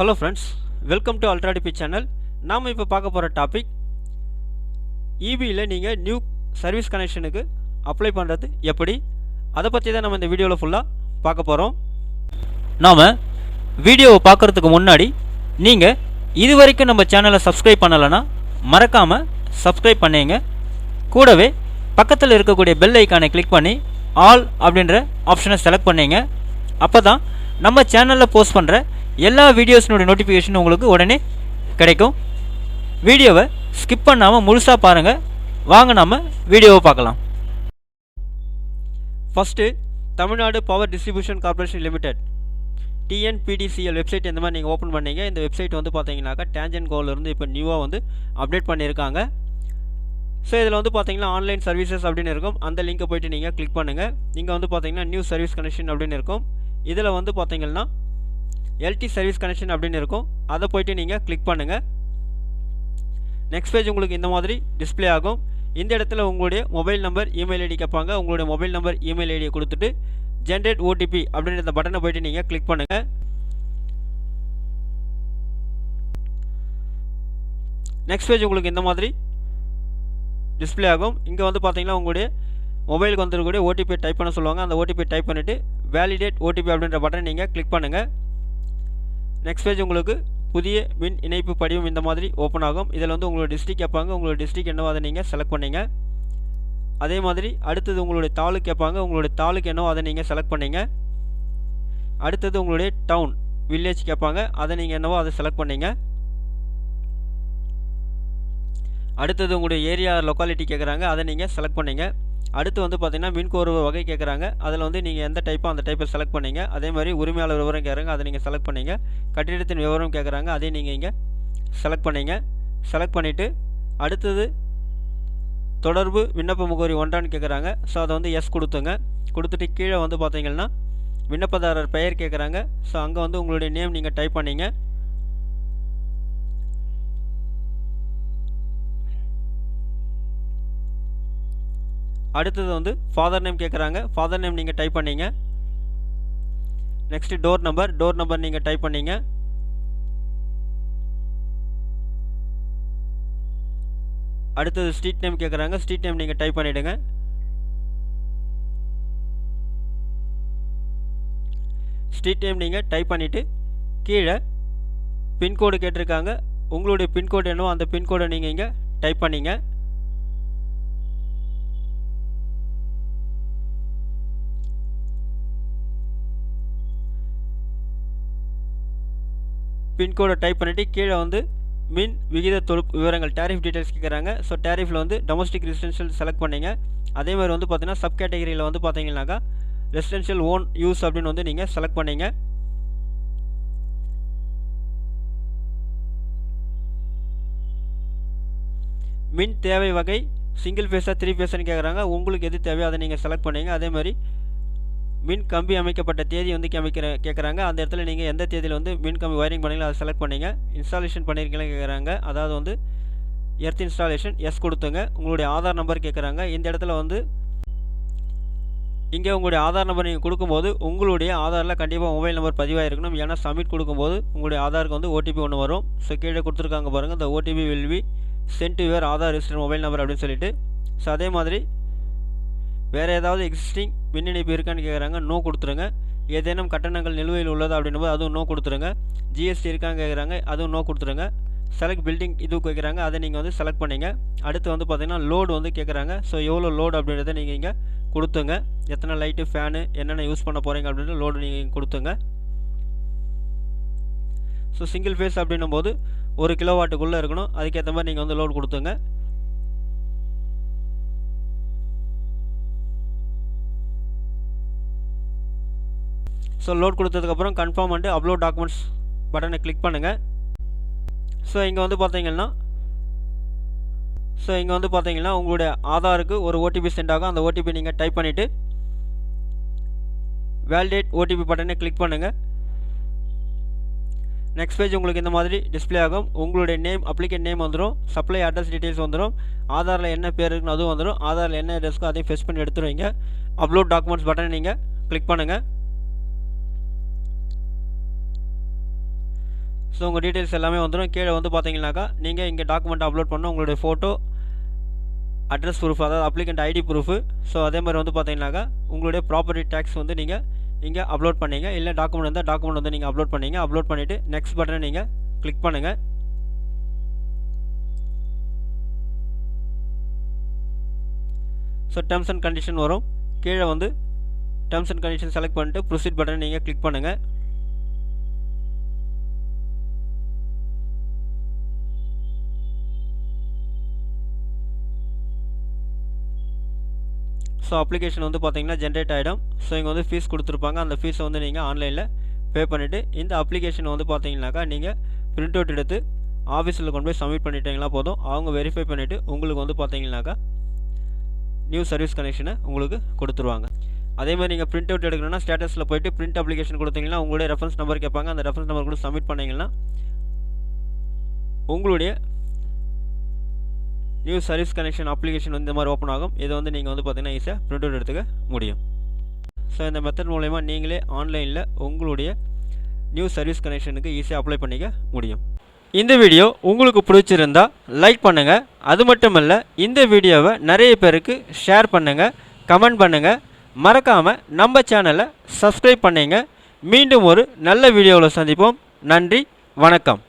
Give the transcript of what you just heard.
Hello friends welcome to அல்ட்ராடிபி channel நாம் இப்போ பார்க்க போகிற டாபிக் இபியில் நீங்கள் நியூ சர்வீஸ் கனெக்ஷனுக்கு அப்ளை பண்ணுறது எப்படி? அதை பற்றி தான் நம்ம இந்த வீடியோவில் ஃபுல்லாக பார்க்க போகிறோம் நாம் வீடியோவை பார்க்குறதுக்கு முன்னாடி நீங்கள் இது வரைக்கும் நம்ம சேனலை சப்ஸ்கிரைப் பண்ணலைன்னா மறக்காமல் சப்ஸ்கிரைப் பண்ணிங்க. கூடவே பக்கத்தில் இருக்கக்கூடிய பெல் ஐக்கானை கிளிக் பண்ணி ஆல் அப்படின்ற ஆப்ஷனை செலக்ட் பண்ணிங்க. அப்போ தான் நம்ம சேனலில் போஸ்ட் பண்ணுற எல்லா வீடியோஸினுடைய நோட்டிஃபிகேஷன் உங்களுக்கு உடனே கிடைக்கும். வீடியோவை ஸ்கிப் பண்ணாமல் முழுசாக பாருங்கள் வாங்க நாம் வீடியோவை பார்க்கலாம். First Tamil Nadu power distribution corporation limited TNPDCL website இந்த மாதிரி நீங்கள் ஓப்பன் பண்ணீங்க. இந்த வெப்சைட் வந்து பார்த்தீங்கன்னாக்கா டேஞ்சன் கோலேருந்து இப்போ நியூவாக வந்து அப்டேட் பண்ணியிருக்காங்க. ஸோ இதில் வந்து பார்த்தீங்கன்னா ஆன்லைன் சர்வீசஸ் அப்படின்னு இருக்கும். அந்த லிங்கை போயிட்டு நீங்கள் கிளிக் பண்ணுங்கள் இங்கே வந்து பார்த்தீங்கன்னா நியூ சர்வீஸ் கனெக்ஷன் அப்படின்னு இருக்கும். இதில் வந்து பார்த்தீங்கன்னா எல்டி சர்வீஸ் கனெக்ஷன் அப்படின்னு இருக்கும். அதை போயிட்டு நீங்கள் கிளிக் பண்ணுங்கள் நெக்ஸ்ட் பேஜ் உங்களுக்கு இந்த மாதிரி டிஸ்ப்ளே ஆகும். இந்த இடத்துல உங்களுடைய மொபைல் நம்பர் இமெயில் ஐடி கேட்பாங்க. உங்களுடைய மொபைல் நம்பர் இமெயில் ஐடியை கொடுத்துட்டு ஜென்ரேட் ஓடிபி அப்படின்ற இந்த பட்டனை போயிட்டு நீங்கள் கிளிக் பண்ணுங்கள் நெக்ஸ்ட் பேஜ் உங்களுக்கு இந்த மாதிரி டிஸ்பிளே ஆகும். இங்கே வந்து பார்த்தீங்கன்னா உங்களுடைய மொபைலுக்கு வந்துருக்கக்கூடிய ஓடிபி டைப் பண்ண சொல்லுவாங்க. அந்த ஓடிபி டைப் பண்ணிவிட்டு வேலிடேட் ஓடிபி அப்படின்ற பட்டனை நீங்கள் கிளிக் பண்ணுங்கள் நெக்ஸ்ட் பேஜ் உங்களுக்கு புதிய மின் இணைப்பு படிவம் இந்த மாதிரி ஓப்பன் ஆகும். இதில் வந்து உங்களோட டிஸ்ட்ரிக் கேட்பாங்க. உங்களோட டிஸ்ட்ரிக் என்னவோ அதை நீங்கள் செலக்ட் பண்ணிங்க. அதே மாதிரி அடுத்தது உங்களுடைய தாலுக் கேட்பாங்க. உங்களுடைய தாலுக் என்னவோ அதை நீங்கள் செலக்ட் பண்ணிங்க. அடுத்தது உங்களுடைய டவுன் வில்லேஜ் கேட்பாங்க. அதை நீங்கள் என்னவோ அதை செலக்ட் பண்ணிங்க. அடுத்தது உங்களுடைய ஏரியா லொக்காலிட்டி கேட்குறாங்க. அதை நீங்கள் செலக்ட் பண்ணிங்க. அடுத்து வந்து பார்த்தீங்கன்னா மின்கோர்வு வகை கேட்குறாங்க அதில் வந்து நீங்கள் எந்த டைப்போ அந்த டைப்பை செலக்ட் பண்ணீங்க. அதே மாதிரி உரிமையாளர் விவரம் கேட்குறாங்க அதை நீங்கள் செலக்ட் பண்ணீங்க. கட்டிடத்தின் விவரம் கேட்குறாங்க அதையும் நீங்கள் இங்கே செலக்ட் பண்ணீங்க. செலக்ட் பண்ணிவிட்டு அடுத்தது தொடர்பு விண்ணப்ப முகவரி ஒன்றான்னு கேட்குறாங்க ஸோ அதை வந்து எஸ் கொடுத்துங்க. கொடுத்துட்டு கீழே வந்து பார்த்தீங்கன்னா விண்ணப்பதாரர் பெயர் கேட்குறாங்க ஸோ அங்கே வந்து உங்களுடைய நேம் நீங்கள் டைப் பண்ணீங்க. அடுத்தது வந்து ஃபாதர் நேம் கேட்குறாங்க ஃபாதர் நேம் நீங்கள் டைப் பண்ணீங்க. Next door number door number நீங்கள் டைப் பண்ணீங்க. அடுத்தது ஸ்ட்ரீட் நேம் கேட்குறாங்க ஸ்ட்ரீட் நேம் நீங்கள் டைப் பண்ணிவிடுங்க ஸ்ட்ரீட் நேம் நீங்கள் டைப் பண்ணிவிட்டு கீழே பின்கோடு கேட்டிருக்காங்க. உங்களுடைய பின்கோடு என்னவோ அந்த பின்கோடை நீங்கள் இங்கே டைப் பண்ணீங்க. பின்கோடை டைப் பண்ணிவிட்டு கீழே வந்து மின் விகித தொழு விவரங்கள் டேரிஃப் டீட்டெயில்ஸ் கேட்குறாங்க ஸோ டேரிஃபில் வந்து டொமஸ்டிக் ரெசிடென்ஷியல் செலக்ட் பண்ணிங்க. அதே மாதிரி வந்து பார்த்தீங்கன்னா சப் கேட்டகரியில் வந்து பார்த்தீங்கன்னாக்கா ரெசிடென்ஷியல் ஓன் யூஸ் அப்படின்னு வந்து நீங்கள் செலக்ட் பண்ணிங்க. மின் தேவை வகை சிங்கிள் ஃபேஸாக த்ரீ ஃபேஸ்னு கேட்குறாங்க உங்களுக்கு எது தேவையோ அதை நீங்கள் செலக்ட் பண்ணீங்க. அதே மாதிரி மின் கம்பி அமைக்கப்பட்ட தேதி வந்து அமைக்கிற கேட்குறாங்க அந்த இடத்துல நீங்கள் எந்த தேதியில் வந்து மின் கம்பி ஒயரிங் பண்ணீங்களோ அதை செலக்ட் பண்ணிங்க. இன்ஸ்டாலேஷன் பண்ணியிருக்கீங்களா கேட்குறாங்க அதாவது வந்து எர்த் இன்ஸ்டாலேஷன் எஸ் கொடுத்துங்க. உங்களுடைய ஆதார் நம்பர் கேட்குறாங்க இந்த இடத்துல வந்து இங்கே உங்களுடைய ஆதார் நம்பர் நீங்கள் கொடுக்கும்போது உங்களுடைய ஆதாரில் கண்டிப்பாக மொபைல் நம்பர் பதிவாக இருக்கணும் ஏன்னா சப்மிட் கொடுக்கும்போது உங்களுடைய ஆதாருக்கு வந்து ஓடிபி ஒன்று வரும். ஸோ கீழே கொடுத்துருக்காங்க பாருங்கள் இந்த OTP will be sent your Aadhaar register mobile number அப்படின்னு சொல்லிட்டு. ஸோ அதே மாதிரி வேறு ஏதாவது எக்ஸிஸ்டிங் மின் இணைப்பு இருக்கான்னு கேட்குறாங்க நோ கொடுத்துருங்க. ஏதேனும் கட்டணங்கள் நிலுவையில் உள்ளதா அப்படின்னும் போது அதுவும் நோ கொடுத்துருங்க. ஜிஎஸ்டி இருக்கான்னு கேட்குறாங்க அதுவும் நோ கொடுத்துருங்க. செலக்ட் பில்டிங் இது கேட்குறாங்க அதை நீங்கள் வந்து செலக்ட் பண்ணிங்க. அடுத்து வந்து பார்த்தீங்கன்னா லோடு வந்து கேட்குறாங்க ஸோ எவ்வளோ லோடு அப்படின்றத நீங்கள் இங்கே கொடுத்துங்க. எத்தனை லைட்டு ஃபேனு என்னென்ன யூஸ் பண்ண போகிறீங்க அப்படின்ற லோடு நீங்கள் கொடுத்துங்க. ஸோ சிங்கிள் ஃபேஸ் அப்படின்னும் போது ஒரு கிலோ வாட்டுக்குள்ளே இருக்கணும். அதுக்கேற்ற மாதிரி நீங்கள் வந்து லோடு கொடுத்துங்க. ஸோ லோட் கொடுத்ததுக்கப்புறம் கன்ஃபார்ம் பண்ணிட்டு அப்லோட் டாக்குமெண்ட்ஸ் பட்டனை கிளிக் பண்ணுங்கள் ஸோ இங்கே வந்து பார்த்தீங்கன்னா ஸோ இங்கே வந்து பார்த்தீங்கன்னா உங்களுடைய ஆதாருக்கு ஒரு ஓடிபி சென்ட் ஆகும். அந்த ஓடிபி நீங்கள் டைப் பண்ணிவிட்டு வேலிடேட் ஓடிபி பட்டனை கிளிக் பண்ணுங்கள் நெக்ஸ்ட் பேஜ் உங்களுக்கு இந்த மாதிரி டிஸ்ப்ளே ஆகும். உங்களுடைய நேம் அப்ளிகேட் நேம் வந்துடும் சப்ளை அட்ரஸ் டீட்டெயில்ஸ் வந்துடும் ஆதாரில் என்ன பேர் இருக்குன்னு அதுவும் வந்துடும் ஆதாரில் என்ன அட்ரஸ்க்கோ அதையும் ஃபெஸ் பண்ணி எடுத்துருவீங்க. அப்லோட் டாக்குமெண்ட்ஸ் பட்டனை நீங்கள் கிளிக் பண்ணுங்கள் ஸோ உங்கள் டீட்டெயில்ஸ் எல்லாமே வந்துடும் கீழே வந்து பார்த்தீங்கன்னாக்கா நீங்கள் இங்கே டாக்குமெண்ட் அப்லோட் பண்ண உங்களுடைய ஃபோட்டோ அட்ரஸ் ப்ரூஃப் அதாவது அப்ளிகண்ட் ஐடி ப்ரூஃபு ஸோ அதே மாதிரி வந்து பார்த்தீங்கன்னாக்கா உங்களுடைய ப்ராப்பர்ட்டி டேக்ஸ் வந்து நீங்கள் இங்கே அப்லோட் பண்ணீங்க. இல்லை டாக்குமெண்ட் இருந்தால் டாக்குமெண்ட் வந்து நீங்கள் அப்லோட் பண்ணீங்க. அப்லோட் பண்ணிவிட்டு நெக்ஸ்ட் பட்டனை நீங்கள் கிளிக் பண்ணுங்கள் ஸோ டேர்ம்ஸ் அண்ட் கண்டிஷன் வரும். கீழே வந்து டேர்ம்ஸ் அண்ட் கண்டிஷன் செலக்ட் பண்ணிட்டு ப்ரொசீட் பட்டனை நீங்கள் கிளிக் பண்ணுங்கள் ஸோ அப்ளிகேஷன் வந்து பார்த்தீங்கன்னா ஜென்ரேட் ஆகிடும் ஸோ இங்கே வந்து ஃபீஸ் கொடுத்துருப்பாங்க. அந்த ஃபீஸை வந்து நீங்கள் ஆன்லைனில் பே பண்ணிவிட்டு இந்த அப்ளிகேஷன் வந்து பார்த்தீங்கன்னாக்கா நீங்கள் பிரிண்ட் அவுட் எடுத்து ஆஃபீஸில் கொண்டு போய் சப்மிட் பண்ணிட்டீங்களா போதும். அவங்க வெரிஃபை பண்ணிவிட்டு உங்களுக்கு வந்து பார்த்தீங்கன்னாக்கா நியூ சர்வீஸ் கனெக்ஷனை உங்களுக்கு கொடுத்துருவாங்க. அதே மாதிரி நீங்கள் பிரிண்ட் அவுட் எடுக்கணும்னா ஸ்டேட்டஸில் போயிட்டு பிரிண்ட் அப்ளிகேஷன் கொடுத்தீங்கன்னா உங்களுடைய ரெஃபரன்ஸ் நம்பர் கேட்பாங்க. அந்த ரெஃபரன்ஸ் நம்பர் கூட சப்மிட் பண்ணிங்கன்னா உங்களுடைய நியூ சர்வீஸ் கனெக்ஷன் அப்ளிகேஷன் வந்து இந்த மாதிரி ஓப்பன் ஆகும். இதை வந்து நீங்கள் வந்து பார்த்தீங்கன்னா ஈஸியாக ப்ரிண்ட் அவுட் எடுத்துக்க முடியும். ஸோ இந்த மெத்தட் மூலயமா நீங்களே ஆன்லைனில் உங்களுடைய நியூ சர்வீஸ் கனெக்ஷனுக்கு ஈஸியாக அப்ளை பண்ணிக்க முடியும். இந்த வீடியோ உங்களுக்கு பிடிச்சிருந்தா லைக் பண்ணுங்கள் அது மட்டும் இல்லை இந்த வீடியோவை நிறைய பேருக்கு ஷேர் பண்ணுங்கள் கமெண்ட் பண்ணுங்கள் மறக்காமல் நம்ம சேனலை சப்ஸ்கிரைப் பண்ணிங்க. மீண்டும் ஒரு நல்ல வீடியோவில் சந்திப்போம். நன்றி வணக்கம்.